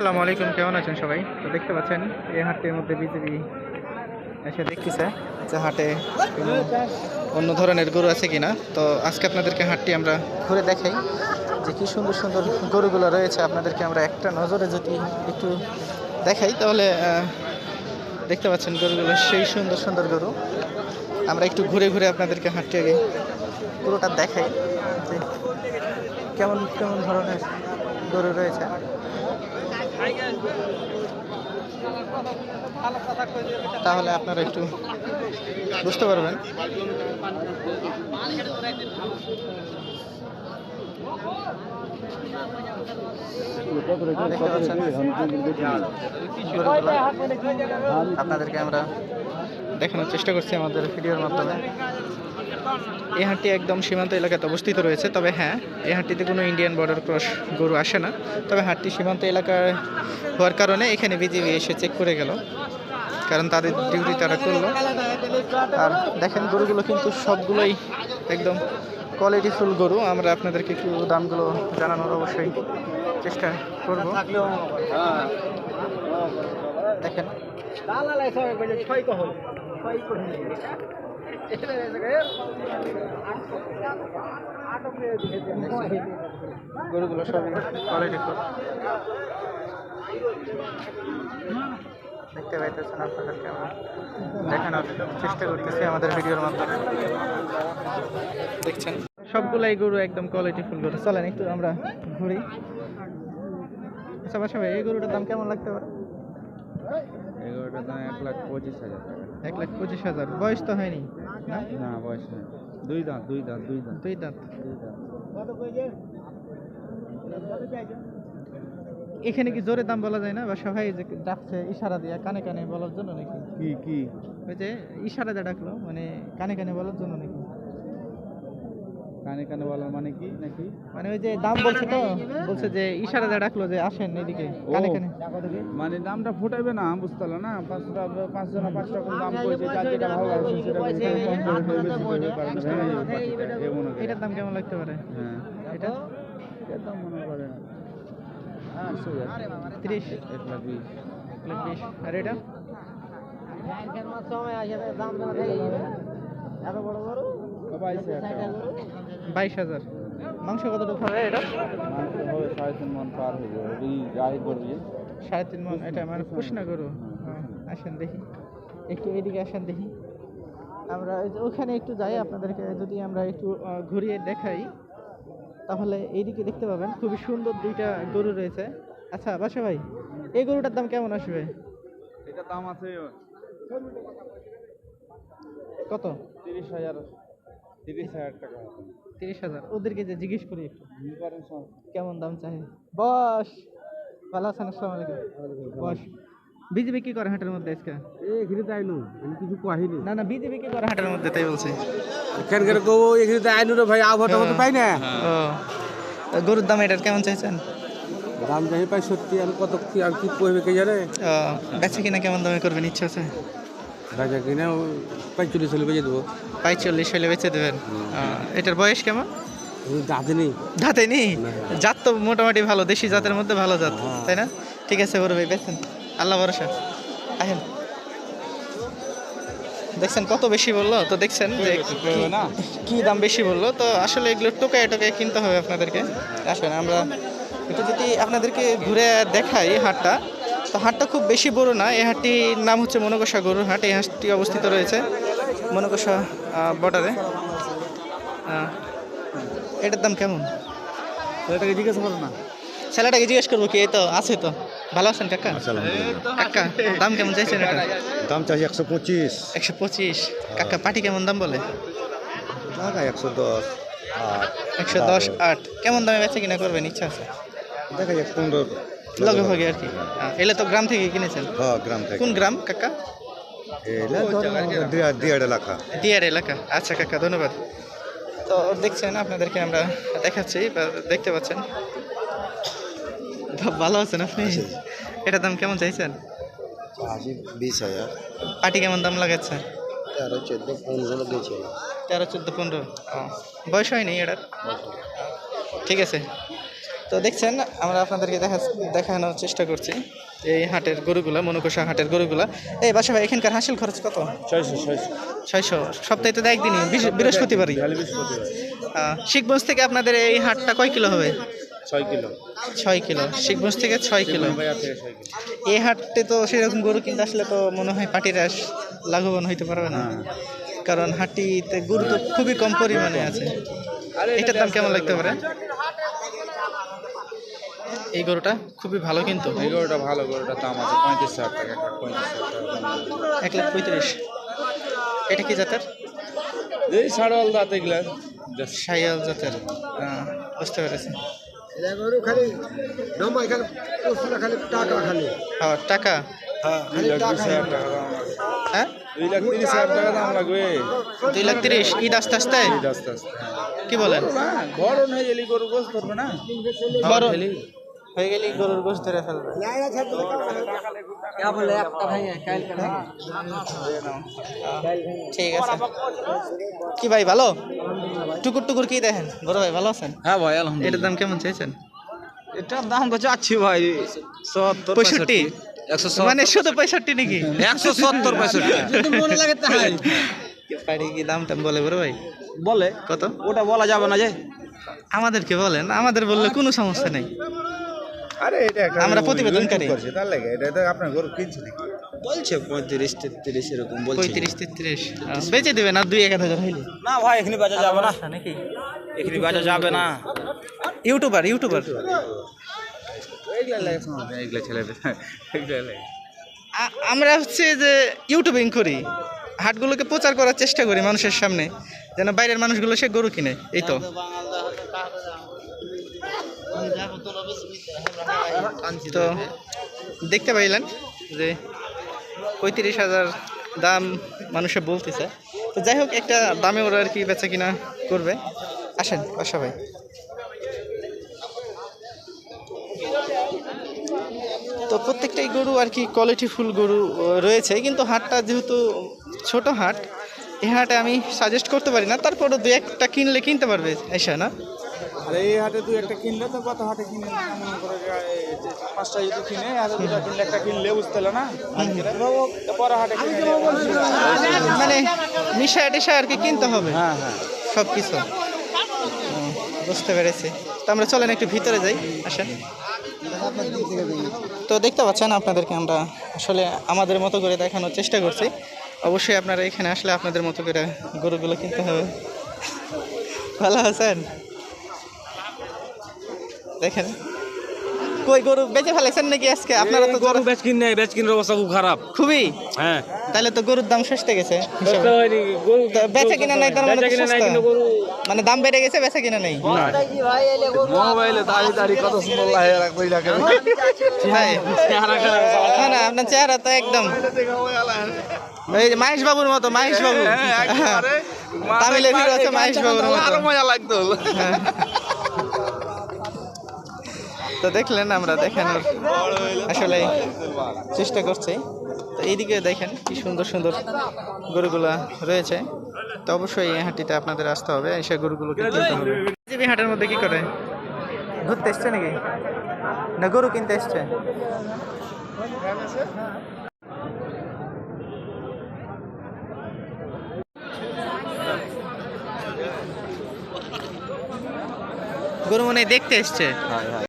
আসসালামু আলাইকুম, কেমন আছেন সবাই? তো দেখতে পাচ্ছেন, এই হাটটির মধ্যে বিজেপি এসে দেখতেছে যে হাটে অন্য ধরনের গরু আছে কিনা। তো আজকে আপনাদেরকে হাটটি আমরা ঘুরে দেখাই যে কী সুন্দর সুন্দর গরুগুলো রয়েছে। আপনাদেরকে আমরা একটা নজরে যদি একটু দেখাই, তাহলে দেখতে পাচ্ছেন গরুগুলো সেই সুন্দর সুন্দর গরু। আমরা একটু ঘুরে ঘুরে আপনাদেরকে হাটটি আগে পুরোটা দেখাই যে কেমন কেমন ধরনের গরু রয়েছে। তাহলে আপনারা একটু বুঝতে পারবেন। আপনাদেরকে আমরা দেখানোর চেষ্টা করছি আমাদের ভিডিওর মাধ্যমে। এই হাটটি একদম সীমান্ত এলাকাতে অবস্থিত রয়েছে, তবে হ্যাঁ এই হাটটিতে কোনো ইন্ডিয়ান বর্ডার ক্রস গরু আসে না। তবে হাটটি সীমান্ত এলাকায় হওয়ার কারণে এখানে বিজিবি এসে চেক করে গেল, কারণ তাদের ডিউটি তারা করল। আর দেখেন, গরুগুলো কিন্তু সবগুলোই একদম কোয়ালিটিফুল গরু। আমরা আপনাদেরকে একটু দামগুলো জানানোর অবশ্যই চেষ্টা করব। দেখেন। গরুগুলো সবই কোয়ালিটিফুল দেখতে পাইতেছেন আপনাদেরকে আমরা দেখানোর চেষ্টা করতেছি আমাদের ভিডিওর মাধ্যমে। দেখছেন? সবগুলাই গরু একদম কোয়ালিটিফুল গরু। চলেন একটু আমরা ঘুরি। আচ্ছা ভাই এই গরুটার দাম কেমন লাগতে পারে? এগারোটার দাম এক লাখ পঁচিশ হাজার টাকা। এক লাখ পঁচিশ হাজার। বয়স তো হয়নি না? বয়স দাঁত দুই দাঁত দুই দাঁত। দুই দাঁত। দুই দাঁত। এখানে কি জোরে দাম বলা যায় না? বা সবাই যে ডাকছে ইশারা দিয়ে কানে কানে বলার জন্য নাকি? কি কি? ওই যে ইশারা দিয়ে ডাকলো মানে কানে কানে বলার জন্য নাকি? কানে কানে বলার মানে কি নাকি? মানে ওই যে দাম বলছে তো বলছে যে ইশারা দিয়ে ডাকলো যে আসেন এদিকে কানে কানে। মানে দামটা ফুটাইবে না বুঝতে পারল না? পাঁচশো টাকা পাঁচশো না পাঁচ টাকা দাম করেছে যার যেটা ভালো লাগছে সেটা মনে করে এটার দাম কেমন লাগতে পারে? হ্যাঁ। এটা? এটার দাম মনে করে হাজার তিরিশ। এক লাখ বিশ। এক লাখ বিশ। আর এটা? বাইশ হাজার টাকা বাইশ হাজার। মাংস কতটুকু হবে এটা? হবে সাড়ে তিন মন পার হয়ে যাবে। সাড়ে তিন মন এটা মানে পুষনা গরু। হ্যাঁ, আসেন দেখি। একটু এইদিকে আসেন দেখি। আমরা ওখানে একটু যাই আপনাদেরকে যদি আমরা একটু ঘুরিয়ে দেখাই তাহলে এইদিকে দেখতে পাবেন খুবই সুন্দর দুইটা গরু রয়েছে। আচ্ছা বাসা ভাই এই গরুটার দাম কেমন আসবে? এটা দাম আছে কত? তিরিশ হাজার। তিরিশ হাজার টাকা তিরিশ হাজার? ওদেরকে যে জিজ্ঞেস করি একটু। কেমন দাম চাই? বস ভালো আছেন? আসসালামু আলাইকুম। বস বিজেপি কি করে হাটের মধ্যে আজকে? এখানে তো আইনু আমি কিছু কহিনি। না না বিজেপি কি করে হাটের মধ্যে তাই বলছি। এখানকার কব? এখানে তো আইনু রে ভাই পাই না। গরুর দাম এটার কেমন চাইছেন? দাম যাই পাই সত্যি আমি কত কি আর কি কইবে কে জানে? ও বেচা কিনা কেমন দামে করবেন ইচ্ছা আছে? বাজা কিনে পঁয়তাল্লিশ হলে বেজে দেবো। পঁয়তাল্লিশ হলে বেচে দেবেন। এটার বয়স কেমন? দাঁতে নেই। জাতে নেই? জাত তো মোটামুটি ভালো দেশি জাতের মধ্যে ভালো জাত তাই না? ঠিক আছে বড় ভাই বেচেন। আল্লাহ ভরসা। আসেন দেখছেন কত বেশি বলল? তো দেখছেন যে কি- না। কি দাম বেশি বলল? তো আসলে এগুলো টোকায় টোকায় কিনতে হবে আপনাদেরকে। আসেন আমরা একটু যদি আপনাদেরকে ঘুরে দেখাই হাটটা। তো হাটটা খুব বেশি বড় না এই হাটটির নাম হচ্ছে মনকষা গরুর হাট এই হাটটি অবস্থিত রয়েছে মনকষা বর্ডারে এটার দাম কেমন? ছেলেটাকে জিজ্ঞেস করো না। ছেলেটাকে জিজ্ঞেস করব কি এই তো আছে তো। ভালো আছেন কাকা? কাকা দাম কেমন চাইছেন এটা? দাম চাই একশো পঁচিশ। একশো পঁচিশ। কাকা পাটি কেমন দাম বলে? একশো দশ। আট। একশো দশ আট। কেমন দামে বেচে কিনা করবেন? ইচ্ছা আছে? দেখা যাক পনেরো লগে। ভাগে আর কি। আহ, এলে তো গ্রাম থেকে কিনেছেন? হ্যাঁ গ্রাম থেকে। কোন গ্রাম কাকা? দেড় এলাকা। দিয়ার এলাকা। আচ্ছা কাকা ধন্যবাদ। তো দেখছেন আপনাদেরকে আমরা দেখাচ্ছি বা দেখতে পাচ্ছেন। তো ভালো আছেন আপনি? এটার দাম কেমন চাইছেন? বিশ হাজার। পাটি কেমন দাম লাগাচ্ছে? তেরো চোদ্দ পনেরো দিয়েছে তেরো চোদ্দ পনেরো। বয়স হয়নি এটার? ঠিক আছে। তো দেখছেন আমরা আপনাদেরকে দেখা দেখানোর চেষ্টা করছি এই হাটের গরুগুলা মনুকষা হাটের গরুগুলা। এই বাসা ভাই এখানকার হাসিল খরচ কত? ছয়শো ছয়শো। ছয়শো। সপ্তাহে তো একদিনই বৃহস্পতিবারই। শিখগঞ্জ থেকে আপনাদের এই হাটটা কয় কিলো হবে? ছয় কিলো। ছয় কিলো। শিখগঞ্জ থেকে ছয় কিলো। এই হাটে তো সেরকম গরু কিনতে আসলে তো মনে হয় পাটির পাটিরা লাভবান হইতে পারবে না। কারণ হাটিতে গরু তো খুবই কম পরিমাণে আছে। এটার দাম কেমন লাগতে পারে? এই গরুটা খুবই ভালো কিন্তু? এই গরুটা ভালো গরুটার দাম আছে পঁয়ত্রিশ হাজার টাকা এক লাখ পঁয়ত্রিশ হাজার টাকা। দাম। এক লাখ পঁয়ত্রিশ। এটা কি জাতের? এই সাড়ওয়াল দাঁত এগুলা। সাইয়াল জাতের। বুঝতে পেরেছি। গরু খালি নমাই খালি খালি টাকা খালি। হ্যাঁ টাকা? লাগবে হ্যাঁ? দুই লাখ তিরিশ হাজার টাকা দাম লাগবে। দুই লাখ তিরিশ ঈদ আস্তে আস্তে? এই আস্তে আস্তে। হ্যাঁ। কি বলেন? বড় নেই এলি গরু গোস করবে না। বড়। হয়ে গেলে গরুর গোশ ধরে ফেলবে ঠিক আছে। কি ভাই ভালো? টুকুর টুকুর কি দেখেন? বড় ভাই ভালো আছেন? হ্যাঁ ভাই আলহামদুলিল্লাহ। এটার দাম কেমন চাইছেন? এটার দাম তো চাচ্ছি ভাই? সত্তর পঁয়ষট্টি? একশো মানে শুধু পঁয়ষট্টি নাকি? একশো সত্তর পঁয়ষট্টি। মনে লাগে তাই পাড়ি কি দাম টাম বলে বড় ভাই? বলে? কত? ওটা বলা যাবে না যে। আমাদেরকে বলেন আমাদের বললে কোনো সমস্যা নেই। আরে এটা আমরা প্রতিবেদনকারী। করছে তার লাগে এটা তো আপনার গরু কিনছে নাকি? বলছে পঁয়ত্রিশ তেত্রিশ এরকম পঁয়ত্রিশ তেত্রিশ বেঁচে দেবেন আর দুই এক হাজার হইলে? না ভাই এখানে বাজা যাবে না। নাকি? এখানে বাজা যাবে না। YouTuber YouTuber. আমরা হচ্ছে যে ইউটিউবিং করি হাটগুলোকে প্রচার করার চেষ্টা করি মানুষের সামনে যেন বাইরের মানুষগুলো সে গরু কিনে এই তো। তো দেখতে পাইলেন যে পঁয়ত্রিশ হাজার দাম মানুষে বলতেছে। তো যাই হোক একটা দামে ওরা আর কি বেচা কিনা করবে। আসেন বাসা ভাই। তো প্রত্যেকটাই গরু আর কি কোয়ালিটি ফুল গরু রয়েছে। কিন্তু হাটটা যেহেতু ছোট হাট এই হাটে আমি সাজেস্ট করতে পারি না। তারপরে দু একটা কিনলে কিনতে পারবে এসে না? আর এই হাটে তুই একটা কিনলে তো কত হাটে কিনলে মনে করে পাঁচটা যদি কিনে হাটে দুটা কিনলে একটা কিনলে বুঝতে না? পরে হাটে মানে মিশা টিশা আর কি কিনতে হবে? হ্যাঁ হ্যাঁ। সব কিছু। বুঝতে পেরেছি। তো আমরা চলেন একটু ভিতরে যাই আসেন। তো দেখতে পাচ্ছেন আপনাদেরকে আমরা আসলে আমাদের মতো করে দেখানোর চেষ্টা করছি। অবশ্যই আপনারা এখানে আসলে আপনাদের মতো করে গরুগুলো কিনতে হবে। ভালো আছেন? দেখেন। কই গরু বেঁচে ফেলেছেন নাকি আজকে? আপনারা তো গরু বেচ কিনে বেচ কিনের অবস্থা খুব খারাপ। খুবই? হ্যাঁ। তাহলে তো গরুর দাম সস্তে গেছে বেচা কিনা নাই তার মানে। মানে দাম বেড়ে গেছে বেচা কিনা নাই। মোবাইলে দাঁড়িয়ে দাঁড়িয়ে কত সুন্দর লাগে রাখব রাখে ভাই না না আপনার চেহারা তো একদম। এই যে মাহেশ বাবুর মতো মাহেশ বাবু তামিলের হিরো আছে মাহেশ বাবুর মতো। আরও মজা লাগতো। হ্যাঁ। তো দেখলেন আমরা দেখানোর আসলে চেষ্টা করছি। তো এইদিকে দেখেন কি সুন্দর সুন্দর গরুগুলা রয়েছে। তো অবশ্যই এই হাটিতে আপনাদের আসতে হবে, এসে গরুগুলোকে কিনতে হাটের মধ্যে কি করে? ঘুরতে এসছে নাকি? না, গরু কিনতে এসছে। গরু মনে দেখতে এসছে।